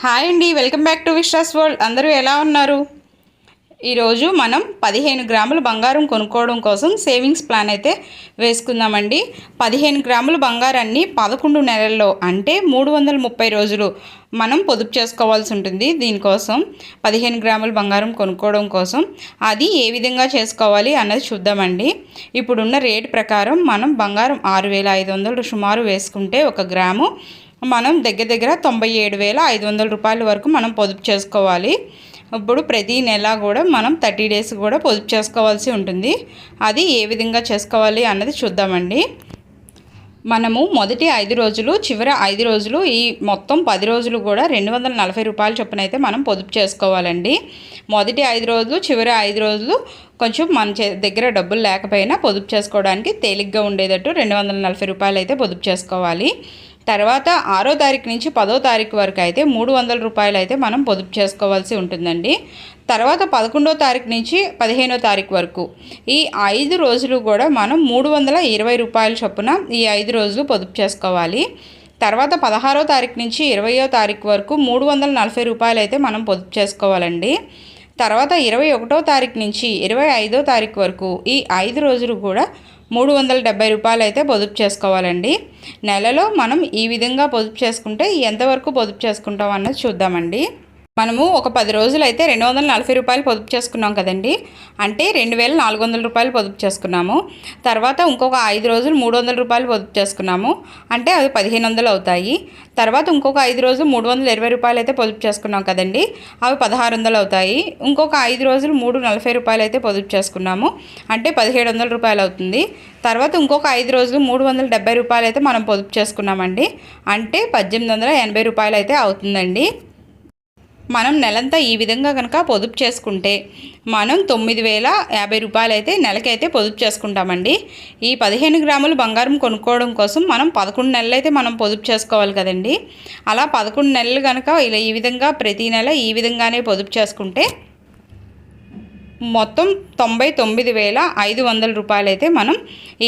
Hi అండి welcome back to Vishwas world. అందరూ ఎలా ఉన్నారు? ఈరోజు మనం పదిహేను గ్రాములు బంగారం కొనుక్కోవడం కోసం సేవింగ్స్ ప్లాన్ అయితే వేసుకుందామండి. పదిహేను గ్రాములు బంగారాన్ని పదకొండు నెలల్లో అంటే మూడు వందల ముప్పై రోజులు మనం పొదుపు చేసుకోవాల్సి ఉంటుంది. దీనికోసం పదిహేను గ్రాముల బంగారం కొనుక్కోవడం కోసం అది ఏ విధంగా చేసుకోవాలి అన్నది చూద్దామండి. ఇప్పుడున్న రేటు ప్రకారం మనం బంగారం ఆరు వేల ఐదు వందలు సుమారు వేసుకుంటే ఒక గ్రాము మనం దగ్గర దగ్గర తొంభై ఏడు వేల ఐదు వందల రూపాయల వరకు మనం పొదుపు చేసుకోవాలి. ఇప్పుడు ప్రతి నెల కూడా మనం థర్టీ డేస్ కూడా పొదుపు చేసుకోవాల్సి ఉంటుంది. అది ఏ విధంగా చేసుకోవాలి అన్నది చూద్దామండి. మనము మొదటి ఐదు రోజులు చివరి ఐదు రోజులు ఈ మొత్తం పది రోజులు కూడా రెండు వందల నలభై రూపాయల చొప్పున అయితే మనం పొదుపు చేసుకోవాలండి. మొదటి ఐదు రోజులు చివరి ఐదు రోజులు కొంచెం మన దగ్గర డబ్బులు లేకపోయినా పొదుపు చేసుకోవడానికి తేలిగ్గా ఉండేటట్టు రెండు వందల నలభై రూపాయలు అయితే పొదుపు చేసుకోవాలి. తర్వాత ఆరో తారీఖు నుంచి పదో తారీఖు వరకు అయితే మూడు వందల రూపాయలు అయితే మనం పొదుపు చేసుకోవాల్సి ఉంటుందండి. తర్వాత పదకొండో తారీఖు నుంచి పదిహేనో తారీఖు వరకు ఈ ఐదు రోజులు కూడా మనం మూడు వందల ఇరవై రూపాయల చొప్పున ఈ ఐదు రోజులు పొదుపు చేసుకోవాలి. తర్వాత పదహారో తారీఖు నుంచి ఇరవయో తారీఖు వరకు మూడు వందల నలభై రూపాయలు అయితే మనం పొదుపు చేసుకోవాలండి. తర్వాత ఇరవై ఒకటో తారీఖు నుంచి ఇరవై ఐదో తారీఖు వరకు ఈ ఐదు రోజులు కూడా మూడు వందల డెబ్బై రూపాయలు అయితే పొదుపు చేసుకోవాలండి. నెలలో మనం ఈ విధంగా పొదుపు చేసుకుంటే ఎంతవరకు పొదుపు చేసుకుంటాం అన్నది చూద్దామండి. మనము ఒక పది రోజులు అయితే రెండు వందల నలభై రూపాయలు పొదుపు చేసుకున్నాం కదండి. అంటే రెండు వేల నాలుగు వందల రూపాయలు పొదుపు చేసుకున్నాము. తర్వాత ఇంకొక ఐదు రోజులు మూడు వందల రూపాయలు పొదుపు చేసుకున్నాము. అంటే అవి పదిహేను వందలు అవుతాయి. తర్వాత ఇంకొక ఐదు రోజులు మూడు వందల ఇరవై రూపాయలు అయితే పొదుపు చేసుకున్నాం కదండి. అవి పదహారు వందలు అవుతాయి. ఇంకొక ఐదు రోజులు మూడు నలభై రూపాయలు అయితే పొదుపు చేసుకున్నాము. అంటే పదిహేడు వందల రూపాయలు అవుతుంది. తర్వాత ఇంకొక ఐదు రోజులు మూడు వందల డెబ్బై రూపాయలు అయితే మనం పొదుపు చేసుకున్నామండి. అంటే పద్దెనిమిది వందల ఎనభై రూపాయలు అయితే అవుతుందండి. మనం నెలంతా ఈ విధంగా కనుక పొదుపు చేసుకుంటే మనం తొమ్మిది వేల యాభై రూపాయలు అయితే నెలకైతే పొదుపు చేసుకుంటామండి. ఈ పదిహేను గ్రాములు బంగారం కొనుక్కోవడం కోసం మనం పదకొండు నెలలు అయితే మనం పొదుపు చేసుకోవాలి కదండి. అలా పదకొండు నెలలు కనుక ఇలా ఈ విధంగా ప్రతి నెల ఈ విధంగానే పొదుపు చేసుకుంటే మొత్తం తొంభై తొమ్మిది వేల ఐదు వందల రూపాయలు అయితే మనం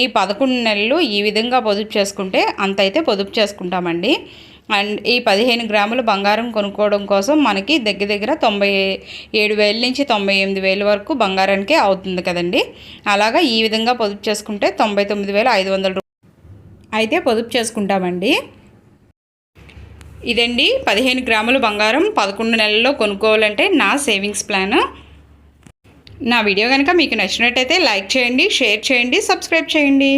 ఈ పదకొండు నెలలు ఈ విధంగా పొదుపు చేసుకుంటే అంత అయితే పొదుపు చేసుకుంటామండి. అండ్ ఈ పదిహేను గ్రాముల బంగారం కొనుక్కోవడం కోసం మనకి దగ్గర దగ్గర తొంభై ఏడు వేల నుంచి తొంభై ఎనిమిది వేల వరకు బంగారానికే అవుతుంది కదండి. అలాగా ఈ విధంగా పొదుపు చేసుకుంటే తొంభై తొమ్మిది వేల ఐదు వందల అయితే పొదుపు చేసుకుంటామండి. ఇదండి పదిహేను గ్రాముల బంగారం పదకొండు నెలల్లో కొనుక్కోవాలంటే నా సేవింగ్స్ ప్లాన్. నా వీడియో కనుక మీకు నచ్చినట్టయితే లైక్ చేయండి షేర్ చేయండి సబ్స్క్రైబ్ చేయండి.